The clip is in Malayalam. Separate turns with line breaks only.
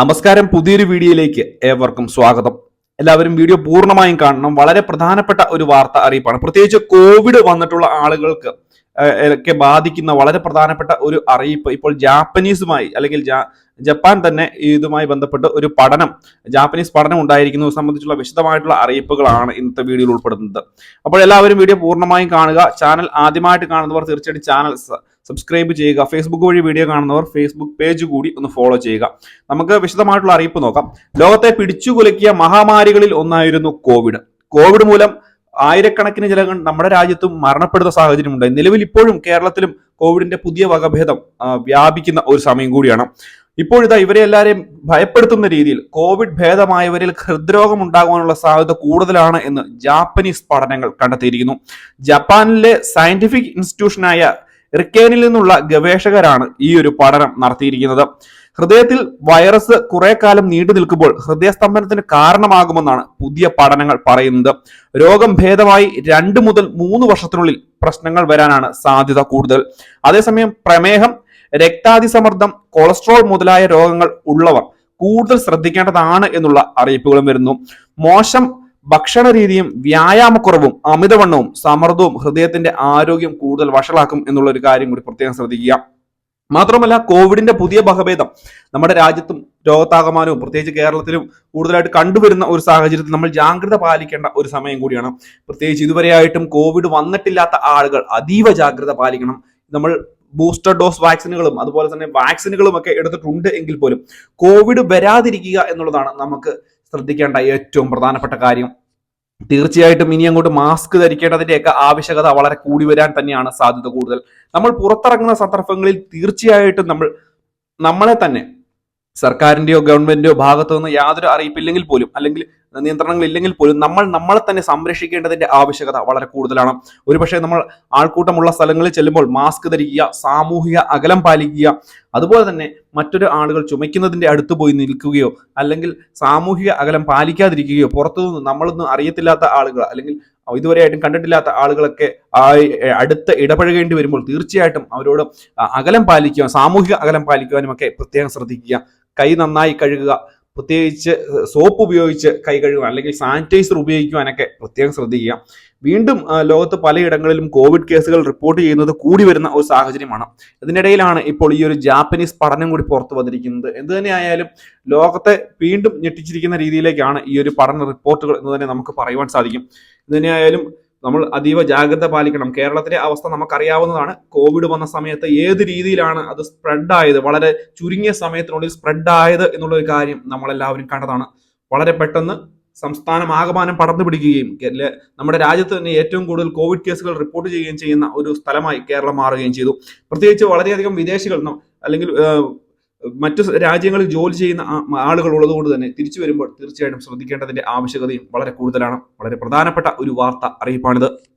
നമസ്കാരം. പുതിയൊരു വീഡിയോയിലേക്ക് ഏവർക്കും സ്വാഗതം. എല്ലാവരും വീഡിയോ പൂർണമായും കാണണം. വളരെ പ്രധാനപ്പെട്ട ഒരു വാർത്ത അറിയിപ്പാണ്. പ്രത്യേകിച്ച് കോവിഡ് വന്നിട്ടുള്ള ആളുകൾക്ക് ഒക്കെ ബാധിക്കുന്ന വളരെ പ്രധാനപ്പെട്ട ഒരു അറിയിപ്പ് ഇപ്പോൾ ജാപ്പനീസുമായി അല്ലെങ്കിൽ ജപ്പാൻ തന്നെ ഇതുമായി ബന്ധപ്പെട്ട് ഒരു പഠനം ജാപ്പനീസ് പഠനം ഉണ്ടായിരിക്കുന്നത് സംബന്ധിച്ചുള്ള വിശദമായിട്ടുള്ള അറിയിപ്പുകളാണ് ഇന്നത്തെ വീഡിയോയിൽ ഉൾപ്പെടുന്നത്. അപ്പോൾ എല്ലാവരും വീഡിയോ പൂർണമായും കാണുക. ചാനൽ ആദ്യമായിട്ട് കാണുന്നവർ തീർച്ചയായിട്ടും ചാനൽ സബ്സ്ക്രൈബ് ചെയ്യുക. ഫേസ്ബുക്ക് വഴി വീഡിയോ കാണുന്നവർ ഫേസ്ബുക്ക് പേജ് കൂടി ഒന്ന് ഫോളോ ചെയ്യുക. നമുക്ക് വിശദമായിട്ടുള്ള അറിയിപ്പ് നോക്കാം. ലോകത്തെ പിടിച്ചുകുലക്കിയ മഹാമാരികളിൽ ഒന്നായിരുന്നു കോവിഡ് കോവിഡ് മൂലം ആയിരക്കണക്കിന് ജനങ്ങൾ നമ്മുടെ രാജ്യത്തും മരണപ്പെടുന്ന സാഹചര്യമുണ്ടായി നിലവിൽ ഇപ്പോഴും കേരളത്തിലും കോവിഡിന്റെ പുതിയ വകഭേദം വ്യാപിക്കുന്ന ഒരു സമയം കൂടിയാണ്. ഇപ്പോഴിതാ ഇവരെ എല്ലാവരെയും ഭയപ്പെടുത്തുന്ന രീതിയിൽ കോവിഡ് ഭേദമായവരിൽ ഹൃദ്രോഗം ഉണ്ടാകുവാനുള്ള സാധ്യത കൂടുതലാണ് എന്ന് ജാപ്പനീസ് പഠനങ്ങൾ കണ്ടെത്തിയിരിക്കുന്നു. ജപ്പാനിലെ സയന്റിഫിക് ഇൻസ്റ്റിറ്റ്യൂഷനായ റിക്കേനിൽ നിന്നുള്ള ഗവേഷകരാണ് ഈ ഒരു പഠനം നടത്തിയിരിക്കുന്നത്. ഹൃദയത്തിൽ വൈറസ് കുറെ കാലം നീണ്ടു നിൽക്കുമ്പോൾ ഹൃദയസ്തംഭനത്തിന് കാരണമാകുമെന്നാണ് പുതിയ പഠനങ്ങൾ പറയുന്നത്. രോഗം ഭേദമായി രണ്ട് മുതൽ മൂന്ന് വർഷത്തിനുള്ളിൽ പ്രശ്നങ്ങൾ വരാനാണ് സാധ്യത കൂടുതൽ. അതേസമയം പ്രമേഹം രക്താതിസമ്മർദ്ദം കൊളസ്ട്രോൾ മുതലായ രോഗങ്ങൾ ഉള്ളവർ കൂടുതൽ ശ്രദ്ധിക്കേണ്ടതാണ് എന്നുള്ള അറിയിപ്പുകളും വരുന്നു. മോശം ഭക്ഷണ രീതിയും വ്യായാമക്കുറവും അമിതവണ്ണവും സമ്മർദ്ദവും ഹൃദയത്തിന്റെ ആരോഗ്യം കൂടുതൽ വഷളാക്കും എന്നുള്ള ഒരു കാര്യം കൂടി പ്രത്യേകം ശ്രദ്ധിക്കുക. മാത്രമല്ല കോവിഡിന്റെ പുതിയ വകഭേദം നമ്മുടെ രാജ്യത്തും ലോകത്താകമാനവും പ്രത്യേകിച്ച് കേരളത്തിലും കൂടുതലായിട്ട് കണ്ടുവരുന്ന ഒരു സാഹചര്യത്തിൽ നമ്മൾ ജാഗ്രത പാലിക്കേണ്ട ഒരു സമയം കൂടിയാണ്. പ്രത്യേകിച്ച് ഇതുവരെയായിട്ടും കോവിഡ് വന്നിട്ടില്ലാത്ത ആളുകൾ അതീവ ജാഗ്രത പാലിക്കണം. നമ്മൾ ബൂസ്റ്റർ ഡോസ് വാക്സിനുകളും അതുപോലെ തന്നെ വാക്സിനുകളും ഒക്കെ എടുത്തിട്ടുണ്ട് എങ്കിൽ പോലും കോവിഡ് വരാതിരിക്കുക എന്നുള്ളതാണ് നമുക്ക് ശ്രദ്ധിക്കേണ്ട ഏറ്റവും പ്രധാനപ്പെട്ട കാര്യം. തീർച്ചയായിട്ടും ഇനി അങ്ങോട്ട് മാസ്ക് ധരിക്കേണ്ടതിന്റെയൊക്കെ ആവശ്യകത വളരെ കൂടി വരാൻ തന്നെയാണ് സാധ്യത കൂടുതൽ. നമ്മൾ പുറത്തിറങ്ങുന്ന സന്ദർഭങ്ങളിൽ തീർച്ചയായിട്ടും നമ്മൾ നമ്മളെ തന്നെ സർക്കാരിന്റെയോ ഗവൺമെന്റിന്റെയോ ഭാഗത്തു നിന്ന് യാതൊരു അറിയിപ്പില്ലെങ്കിൽ പോലും അല്ലെങ്കിൽ നിയന്ത്രണങ്ങൾ ഇല്ലെങ്കിൽ പോലും നമ്മൾ നമ്മളെ തന്നെ സംരക്ഷിക്കേണ്ടതിന്റെ ആവശ്യകത വളരെ കൂടുതലാണ്. ഒരുപക്ഷെ നമ്മൾ ആൾക്കൂട്ടമുള്ള സ്ഥലങ്ങളിൽ ചെല്ലുമ്പോൾ മാസ്ക് ധരിക്കുക സാമൂഹിക അകലം പാലിക്കുക അതുപോലെ തന്നെ മറ്റൊരു ആളുകൾ ചുമയ്ക്കുന്നതിന്റെ അടുത്ത് പോയി നിൽക്കുകയോ അല്ലെങ്കിൽ സാമൂഹിക അകലം പാലിക്കാതിരിക്കുകയോ പുറത്തുനിന്ന് നമ്മളൊന്നും അറിയത്തില്ലാത്ത ആളുകൾ അല്ലെങ്കിൽ ഇതുവരെയായിട്ടും കണ്ടിട്ടില്ലാത്ത ആളുകളൊക്കെ അടുത്ത് ഇടപഴകേണ്ടി വരുമ്പോൾ തീർച്ചയായിട്ടും അവരോട് അകലം പാലിക്കുവാൻ സാമൂഹിക അകലം പാലിക്കുവാനും ഒക്കെ പ്രത്യേകം ശ്രദ്ധിക്കുക. കൈ നന്നായി കഴുകുക പ്രത്യേകിച്ച് സോപ്പ് ഉപയോഗിച്ച് കൈ കഴുകുക അല്ലെങ്കിൽ സാനിറ്റൈസർ ഉപയോഗിക്കുവാനൊക്കെ പ്രത്യേകം ശ്രദ്ധിക്കുക. വീണ്ടും ലോകത്ത് പലയിടങ്ങളിലും കോവിഡ് കേസുകൾ റിപ്പോർട്ട് ചെയ്യുന്നത് കൂടി വരുന്ന ഒരു സാഹചര്യമാണ്. ഇതിനിടയിലാണ് ഇപ്പോൾ ഈ ഒരു ജാപ്പനീസ് പഠനം കൂടി പുറത്തു വന്നിരിക്കുന്നത്. എന്ത് തന്നെയായാലും ലോകത്തെ വീണ്ടും ഞെട്ടിച്ചിരിക്കുന്ന രീതിയിലേക്കാണ് ഈ ഒരു പഠന റിപ്പോർട്ടുകൾ എന്ന് തന്നെ നമുക്ക് പറയുവാൻ സാധിക്കും. ഇത് തന്നെയായാലും നമ്മൾ അതീവ ജാഗ്രത പാലിക്കണം. കേരളത്തിലെ അവസ്ഥ നമുക്കറിയാവുന്നതാണ്. കോവിഡ് വന്ന സമയത്ത് ഏത് രീതിയിലാണ് അത് സ്പ്രെഡ് ആയത്? വളരെ ചുരുങ്ങിയ സമയത്തിനുള്ളിൽ സ്പ്രെഡ് ആയത് എന്നുള്ള ഒരു കാര്യം നമ്മളെല്ലാവരും കണ്ടതാണ്. വളരെ പെട്ടെന്ന് സംസ്ഥാനം ആകമാനം പടർന്നു പിടിക്കുകയും നമ്മുടെ രാജ്യത്ത് തന്നെ ഏറ്റവും കൂടുതൽ കോവിഡ് കേസുകൾ റിപ്പോർട്ട് ചെയ്യുകയും ചെയ്യുന്ന ഒരു സ്ഥലമായി കേരളം മാറുകയും ചെയ്തു. പ്രത്യേകിച്ച് വളരെയധികം വിദേശികൾ അല്ലെങ്കിൽ മറ്റു രാജ്യങ്ങളിൽ ജോലി ചെയ്യുന്ന ആളുകൾ ഉള്ളതുകൊണ്ട് തന്നെ തിരിച്ചു വരുമ്പോൾ തീർച്ചയായിട്ടും ശ്രദ്ധിക്കേണ്ടതിന്റെ ആവശ്യകതയും വളരെ കൂടുതലാണ്. വളരെ പ്രധാനപ്പെട്ട ഒരു വാർത്ത അറിയിപ്പാണിത്.